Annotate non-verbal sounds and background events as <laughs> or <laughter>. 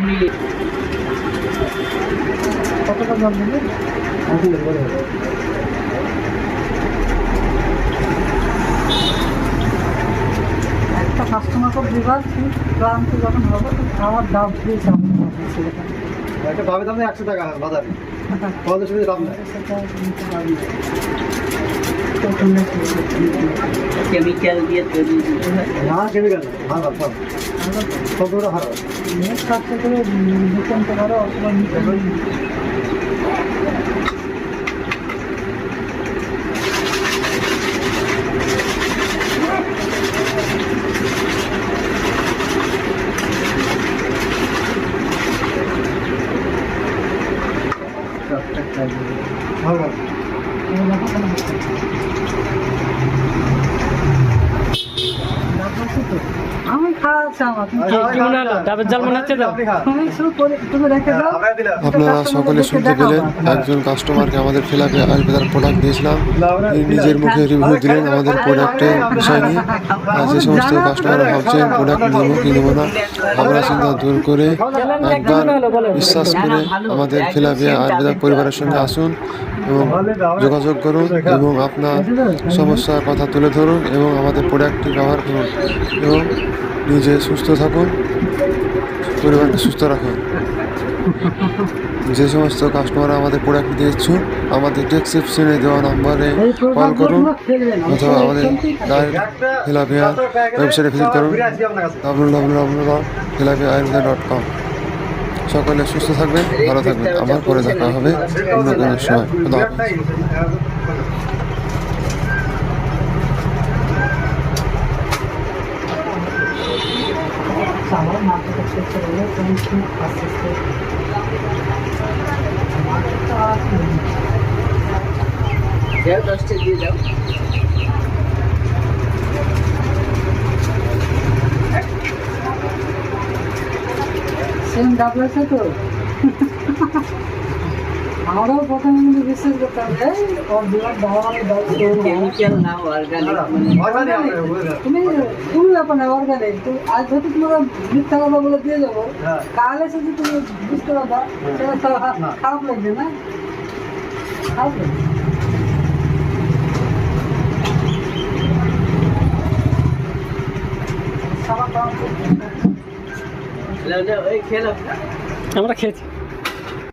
এমনি কতটা দাম নেবে? একটা কাস্টমারকে দিবার ক্লান্ত যখন হবে আমার দাম আমি সেটা। একটা ভাবে দাম একশো টাকা বাজারে। <laughs> পঞ্চাশ টাকা দাম নেই। কেমিক্যাল দিয়ে তৈরি না কেমিক্যাল ভালো ভালো সবগুলো ভালো। কাটতে করে আনতে পারো অথবা ভালো। ভালো আমি খাওয়াচ্ছি আমার তুমি কি- কি মনে হলো? ডাবের জল মনে হচ্ছে তো? আপনি খান। তুমি শুরু করে তুমি রেখে দাও আমরা দিলাম আপনারা সকলে শুনতে পেলেন, একজন কাস্টমারকে আমাদের ফিলাপে আলবেদার প্রোডাক্ট দিয়েছিলাম। নিজের মুখে রিভিউ দিলেন আমাদের প্রোডাক্টের বিষয় নিয়ে। আর যে সমস্ত কাস্টমার ভাবছেন প্রোডাক্ট নেব কি নেব না ভাবনা চিন্তা দূর করে একবার বিশ্বাস করে আমাদের ফিলাপিয়া আলবেদার পরিবারের সঙ্গে আসুন এবং যোগাযোগ করুন এবং আপনার সমস্যার কথা তুলে ধরুন এবং আমাদের প্রোডাক্টটি ব্যবহার করুন। এবং নিজে সুস্থ থাকুন পরিবারকে সুস্থ রাখুন। যে সমস্ত কাস্টমার আমাদের প্রোডাক্ট নিতে ইচ্ছুক আমাদের ডেসক্রিপশনে দেওয়া নম্বরে কল করুন অথবা আমাদের ফিলাপিয়া ওয়েবসাইটে ভিজিট করুন ডাব্লু ডাব্লু ডাব্লু ডট ফিলাপিয়া আয়ুর্বেদা ডট কম সকলে সুস্থ থাকবেন ভালো থাকবেন। আমার পরে দেখা হবে অন্য কোনো সময়। আমার মাথা করতে চলে তুমি কি আস্তে আস্তে যাও দশটা দিয়ে যাও সেম ডাবল আছে তো আমারও প্রথমে কিন্তু বিশ্বাস করতে হবে ওর কেমিক্যাল না অর্গানিক? তুমি তুমি ব্যাপার না অর্গানিক তুমি আজ হয়তো তোমাকে মিথ্যা কথা বলে দিয়ে যাব হ্যাঁ। কাল এসে যদি তুমি বুঝতে পারবা সেটা খারাপ লাগবে না। খারাপ লাগবে। আমরা খেয়েছি।